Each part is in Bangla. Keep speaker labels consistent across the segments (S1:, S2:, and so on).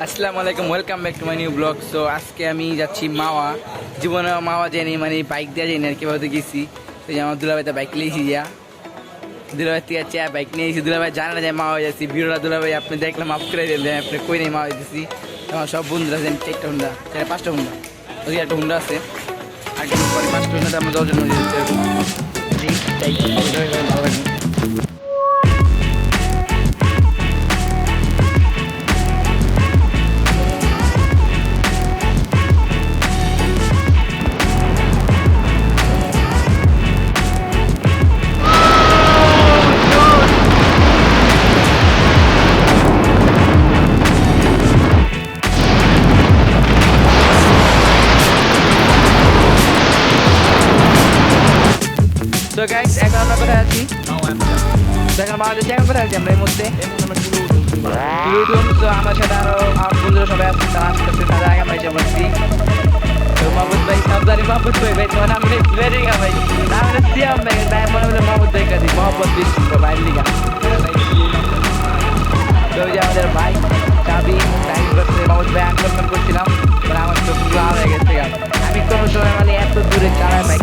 S1: আসসালামু আলাইকুম welcome back to my new vlog so আজকে আমি যাচ্ছি মাওয়া। জীবনে মাওয়া যাইনি মানে বাইক দিয়ে যাইনি আর কি ভাবে গেছি। তো আমার দুলাভাইতে বাইক নিয়েছি যা দুলাভাই থেকে চেয়া বাইক নিয়েছি দুলাভাই জানে না যে মাওয়া যাচ্ছি। ভিডিওটা দুলাভাই আপনি দেখলাম মাফ করে দিলেন আপনি কই নেই মাওয়া যাচ্ছি আমার সব বন্ধুরা আছেন চারটা হুন্ডা চার পাঁচটা হুন্ডা। ওই একটা হুন্ডা আছে। আর পাঁচটা হুন্ডাতে আমরা দশজন হয়ে যাচ্ছি। তো গাইস এখন আমরা কোথায় আছি? দেখেন বাংলাদেশ এখন কোথায় আছি আমরা এই মুহূর্তে। তো আমার সাথে আরও আমার বন্ধুরা সবাই আছে, তারা আসতেছে তাদের আগে আমরা আমি কোনো সময় মানে এত দূরে চালায় বাইক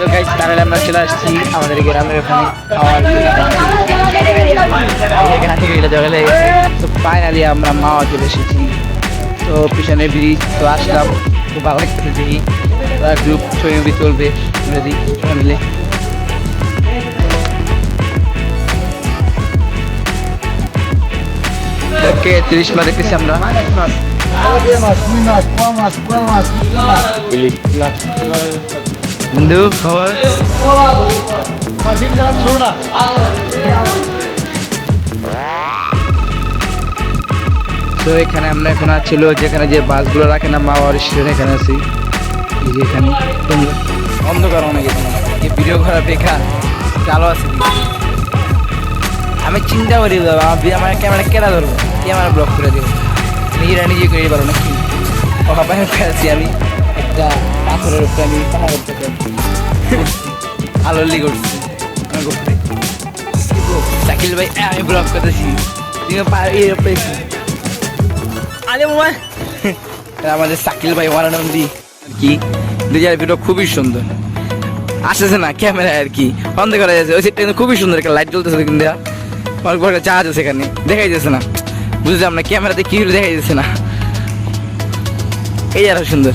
S1: তো গাইস তাহলে আমরা চলে আসছি আমাদের গ্রামের ওখানে এখান থেকে এটা জগা লেগে গেছে। তো ফাইনালি আমরা মাওয়া চলে এসেছি। তো পিছনে ব্রিজ তো আসলাম। খুব ভালো লাগতেছে দেখি। গ্রুপ ছবি মুভি চলবে যদি মিলে। ওকে, তিরিশ মা দেখতেছি আমরা। বন্ধু খবর। তো এখানে আমরা এখন ছিল যেখানে যে বাসগুলো রাখে না, মা বাবার স্টেশন এখানে আছি। এখানে অন্ধকার অনেক এখানে। এই ভিডিও করা বেকার চালো আছে। আমি চিন্তা করি আমার ক্যামেরা কেনা ধরবো, ক্যামেরা ব্লক করে দেবো। নিজেরা নিজে করে পারো নাকি? অভাবে ফেলছি আমি একটা পাথরের উপরে আমি পাহাড়ের থেকে আলোলি করছি করতে শাকিল ভাই আমি ব্লক করতেছি। আরে মোবাইল আমাদের শাকিল ভাই ওয়ারানন্দি। আর কি? দুজার ভিডিও খুবই সুন্দর। আসতেছে না ক্যামেরা আর কি। বন্ধ করা যাচ্ছে ওই সিটটা কিন্তু খুবই সুন্দর একটা লাইট জ্বলতেছে কিন্তু অল্প একটা চার্জ আছে এখানে। দেখাই যাচ্ছে না। বুঝলাম না ক্যামেরাতে কি হলো দেখাই যাচ্ছে না। এই আরও সুন্দর।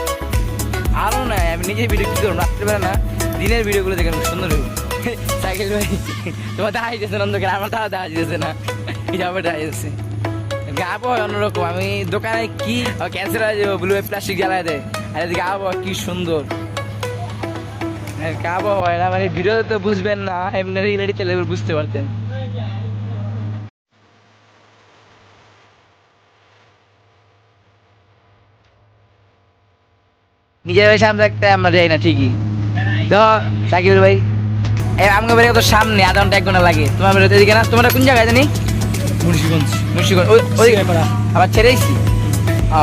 S1: আরও না, আমি নিজে ভিডিও কি করব? রাত্রিবেলা না, দিনের ভিডিওগুলো দেখেন সুন্দর সাইকেল ভাই, তোমার দেখা যেতেছে না অন্ধকার, আমার তাও দেখা যেতেছে না যাবে দেখা যাচ্ছে গাবো অন্যরকম, আমি দোকানে কি ক্যান্সেল হয়ে যাব ব্লু প্লাস্টিক জ্বালায় দেয় আর এদিকে আবহাওয়া কি সুন্দর। গাবো হয় না মানে ভিডিওতে তো বুঝবেন না, এমনি রিলেটি চলে বুঝতে পারতেন। নিজের বাড়ির সামনে একটা আমরা যাই না ঠিকই। তো সাকিব ভাই আমাকে বাড়ি তো সামনে আধা ঘণ্টা এক ঘণ্টা লাগে। তোমার বাড়ি এদিকে না? তোমার কোন জায়গায় জানি?
S2: মুন্সিগঞ্জ।
S1: মুন্সিগঞ্জ ওই আবার ছেড়েছি ও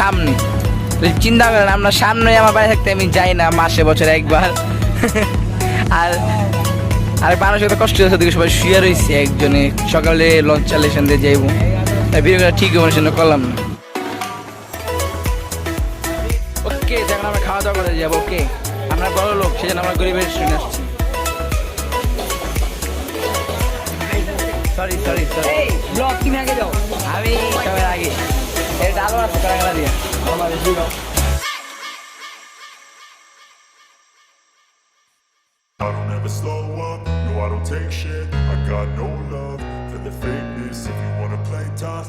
S1: সামনে। চিন্তা করেন আমরা সামনে আমার বাড়ি থাকতে আমি যাই না মাসে বছরে একবার। আর আর মানুষের তো কষ্ট হচ্ছে ওদিকে সবাই শুয়ে রয়েছে একজনে সকালে লঞ্চ চালে এখান দিয়ে যাইবো। তাই ভিডিওটা ঠিক জন্য করলাম না। খাওয়া দাওয়া করে যাব ওকে আমরা বড় লোক সেজন্য আমরা গরিবের শুনে আসছি সরি সরি সরি ব্লগ তুমি আগে যাও আমি সবার আগে এটা আলো আছে কারাগালা দিয়ে
S3: I don't ever slow up, no I don't take shit I got no love for
S4: the fakeness. If you wanna play tough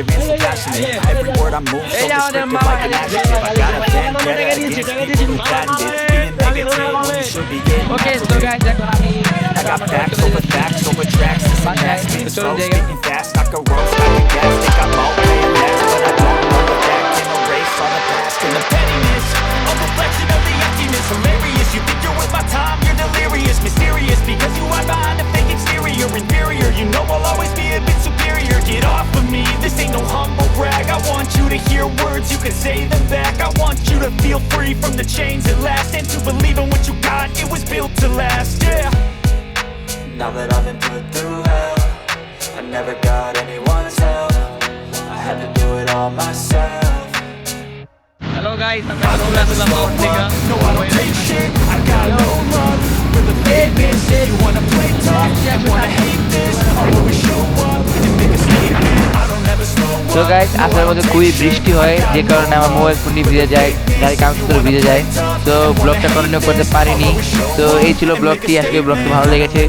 S1: active and
S3: so passionate. Every word I move, so descriptive like an adjective. I got a vendetta against people got patented being negative when you should be
S5: scared. Okay, so guys,
S3: I got facts over facts over tracks. This and that's been slow, spitting fast. I could roast like a gas. Think I'm all paying last, but I don't run the back. Can erase all the past and the
S1: pettiness. A reflection of the emptiness. Hilarious, you think you're worth my time. to hear words, you can say them back. I want you to feel free from the chains at last And to believe in what you got, it was built to last, yeah.
S3: Now that I've been put through hell I never got anyone's help. I had to do it all myself.
S5: Hello
S1: guys, I'm Abdullah Lamok Nigga. No, I don't take shit, I got no love For the famous, you wanna play tough? You wanna hate this, I'll always show up.
S5: তো গাইজ আসার মধ্যে খুবই বৃষ্টি হয়, যে কারণে আমার মোবাইল ফোনটি ভিজে যায় গাড়ি কাগজপত্র ভিজে যায়। তো ব্লগটা কন্টিনিউ করতে পারিনি। তো এই ছিল ব্লগটি আজকে ব্লগটি ভালো লেগেছে।